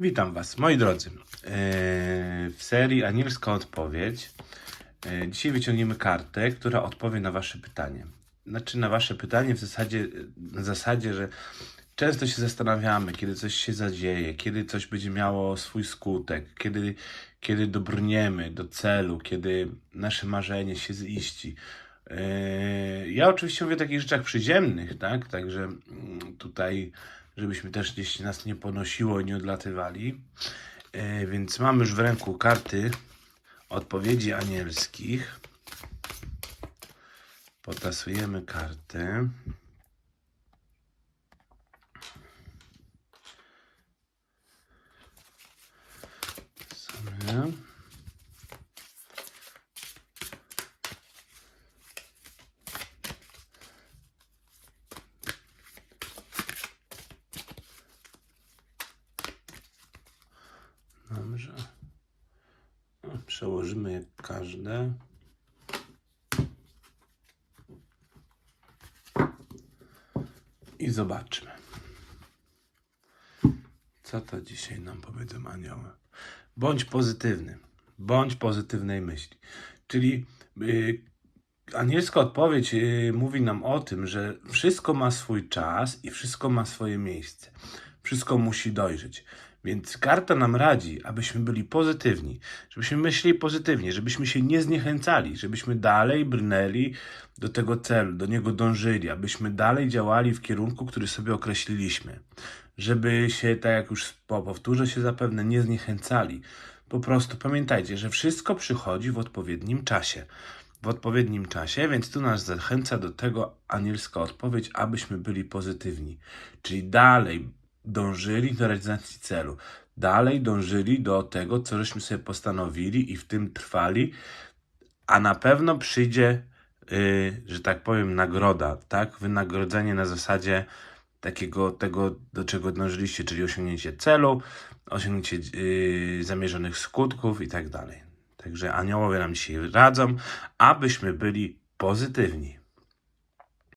Witam Was, moi drodzy. Eee, W serii Anielska Odpowiedź eee, dzisiaj wyciągniemy kartę, która odpowie na Wasze pytanie. Znaczy na Wasze pytanie w zasadzie, na zasadzie, że często się zastanawiamy, kiedy coś się zadzieje, kiedy coś będzie miało swój skutek, kiedy, kiedy dobrniemy do celu, kiedy nasze marzenie się ziści. Eee, Ja oczywiście mówię o takich rzeczach przyziemnych, tak? Także mm, tutaj, żebyśmy też gdzieś nas nie ponosiło i nie odlatywali. Eee, Więc mamy już w ręku karty odpowiedzi anielskich. Potasujemy karty. Sobie. Przełożymy każde. I zobaczmy. Co to dzisiaj nam powiedzą anioły? Bądź pozytywny. Bądź pozytywnej myśli. Czyli y, anielska odpowiedź y, mówi nam o tym, że wszystko ma swój czas i wszystko ma swoje miejsce. Wszystko musi dojrzeć. Więc karta nam radzi, abyśmy byli pozytywni, żebyśmy myśleli pozytywnie, żebyśmy się nie zniechęcali, żebyśmy dalej brnęli do tego celu, do niego dążyli, abyśmy dalej działali w kierunku, który sobie określiliśmy. Żeby się, tak jak już po- powtórzę się zapewne, nie zniechęcali. Po prostu pamiętajcie, że wszystko przychodzi w odpowiednim czasie. W odpowiednim czasie, więc tu nas zachęca do tego anielska odpowiedź, abyśmy byli pozytywni. Czyli dalej dążyli do realizacji celu. Dalej dążyli do tego, co żeśmy sobie postanowili i w tym trwali, a na pewno przyjdzie, yy, że tak powiem, nagroda, tak? Wynagrodzenie na zasadzie takiego tego, do czego dążyliście, czyli osiągnięcie celu, osiągnięcie yy, zamierzonych skutków i tak dalej. Także aniołowie nam dzisiaj radzą, abyśmy byli pozytywni.